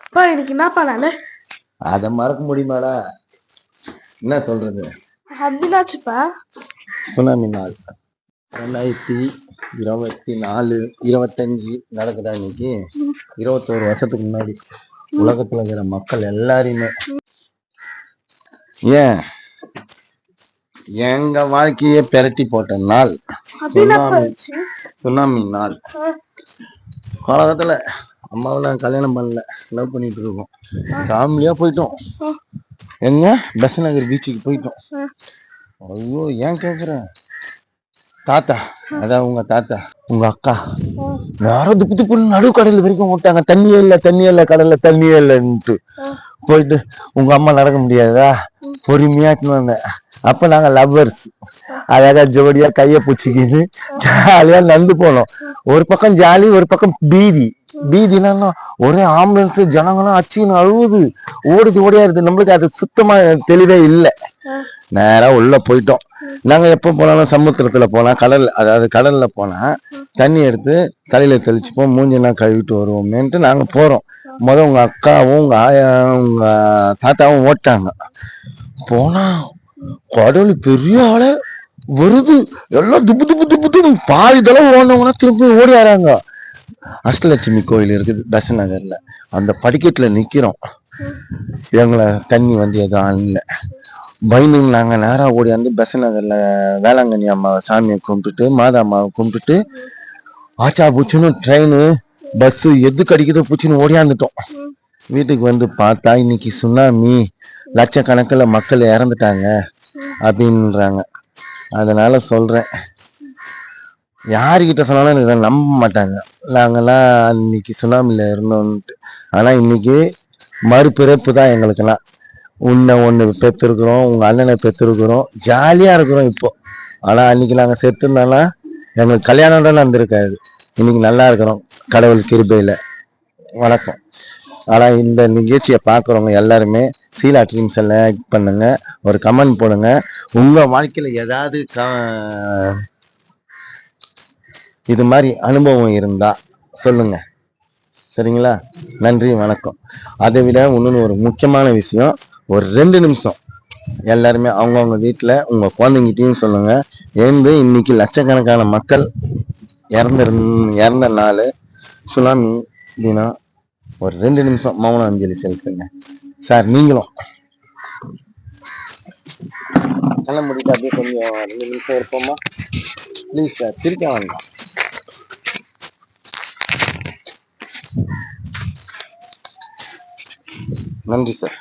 அப்பா எனக்கு என்னப்பா நானு அதை மறக்க முடியுமாடா? என்ன சொல்றது? அப்படின்னாச்சுப்பா சுனாமி நாள். ரெண்டாயிரத்தி இருபத்தி நாலு இருபத்தஞ்சு நடக்குதா இன்னைக்கு? இருபத்தோரு வருஷத்துக்கு முன்னாடி உலகத்துல இருக்கிற மக்கள் எல்லாரையுமே. ஏன்? எங்க வாழ்க்கையே பெரட்டி போட்ட நாள். சுனாமி சுனாமி நாள். காலகட்டத்துல அம்மாவை நான் கல்யாணம் பண்ணல. லவ் பண்ணிட்டு இருக்கோம் ஃபேமிலியா போயிட்டோம். எங்க? பெஸ் நகர் பீச்சுக்கு போயிட்டோம். ஐயோ ஏன் கேட்குறேன் தாத்தா அதான் உங்க தாத்தா உங்க அக்கா. யாரோ துப்பு துப்புன்னு நடு கடல் வரைக்கும் விட்டாங்க தண்ணியே இல்ல தண்ணியே இல்ல கடல்ல தண்ணியே இல்லைன்ட்டு. போயிட்டு உங்க அம்மா நடக்க முடியாதா? பொறுமையாட்டுன்னு வந்தேன். அப்போ நாங்கள் லவ்வர்ஸ் அழகாக ஜோடியாக கையை பிடிச்சிக்கிது ஜாலியாக நடந்து போனோம். ஒரு பக்கம் ஜாலி ஒரு பக்கம் பீதி. பீதினா ஒரே ஆம்புலன்ஸ் ஜனங்களாம் அச்சின்னு அழுவுது. ஓடுது ஓடியாருது நம்மளுக்கு அது சுத்தமாக தெளிவே இல்லை. நேராக உள்ளே போயிட்டோம். நாங்கள் எப்போ போனாலும் சமுத்திரத்தில் போனால் கடல் அதாவது கடலில் போனால் தண்ணி எடுத்து தலையில் தெளிச்சுப்போம். மூஞ்செல்லாம் கழுவிட்டு வருவோமேன்ட்டு நாங்கள் போகிறோம் முதல் உங்கள் அக்காவும் உங்கள் ஆயா உங்கள் தாத்தாவும் ஓட்டாங்க. போனால் கடவுள் பெரிய ஆள. வருது. எல்லாம் துப்பு துப்பு துப்பு துப்பு. பாதி தளவு ஓடினவங்கன்னா திருப்பி ஓடி வராங்க. அஷ்டலட்சுமி கோயில் இருக்குது தசநகர்ல. அந்த படிக்கட்டுல நிக்கிறோம். எங்களை தண்ணி வந்து எதுவும் இல்லை பயந்து நாங்கள் நேராக ஓடியாந்து வந்து பெசநகரில் வேளாங்கண்ணி அம்மாவை சாமியை கும்பிட்டுட்டு மாதா அம்மாவை கும்பிட்டுட்டு ஆச்சா பூச்சின்னு ட்ரெயின் பஸ்ஸு எது கடிக்குதோ பூச்சின்னு ஓடியாந்துட்டோம். வீட்டுக்கு வந்து பார்த்தா இன்னைக்கு சுனாமி லட்சக்கணக்கில் மக்கள் இறந்துட்டாங்க அப்படின்றாங்க. அதனால் சொல்கிறேன் யாருக்கிட்ட சொன்னாலும் எனக்கு இதை நம்ப மாட்டாங்க. நாங்கள்லாம் அன்னைக்கு சுனாமியில் இருந்தோன்ட்டு. ஆனால் இன்னைக்கு மறுபிறப்பு தான் எங்களுக்கெல்லாம். உன்னை ஒன்று பெற்றுருக்குறோம் உங்கள் அண்ணனை பெற்றுருக்குறோம் ஜாலியாக இருக்கிறோம் இப்போ. ஆனால் அன்னைக்கு நாங்கள் செத்துருந்தோம்னா எங்களுக்கு கல்யாணம் தான் நடந்திருக்காது இன்னைக்கு நல்லா இருக்கிறோம். கடவுள் கிருபையில். வணக்கம். ஆனால் இந்த நிகழ்ச்சியை பார்க்குறவங்க எல்லாருமே சீலா ட்ரீம்ஸ் லைக் பண்ணுங்கள் ஒரு கமெண்ட் போடுங்க. உங்கள் வாழ்க்கையில் ஏதாவது க- இது மாதிரி அனுபவம் இருந்தால் சொல்லுங்கள் சரிங்களா? நன்றி வணக்கம். அதை விட இன்னொன்று ஒரு முக்கியமான விஷயம் ஒரு ரெண்டு நிமிஷம். எல்லாருமே அவங்கவுங்க வீட்டில் உங்கள் குழந்தைங்கிட்டையும் சொல்லுங்கள் ஏந்து இன்னைக்கு லட்சக்கணக்கான மக்கள் இறந்து இறந்த நாள் சுனாமி தினம். ஒரு ரெண்டு நிமிஷம் மௌன அஞ்சலி செலுத்துங்க. சார் நீங்களும். கண்ண முடிட்டு அப்படியே கொஞ்சம் ரெண்டு நிமிஷம் இருப்போமா? ப்ளீஸ் சார் சிரிக்க வேண்டாம். நன்றி சார்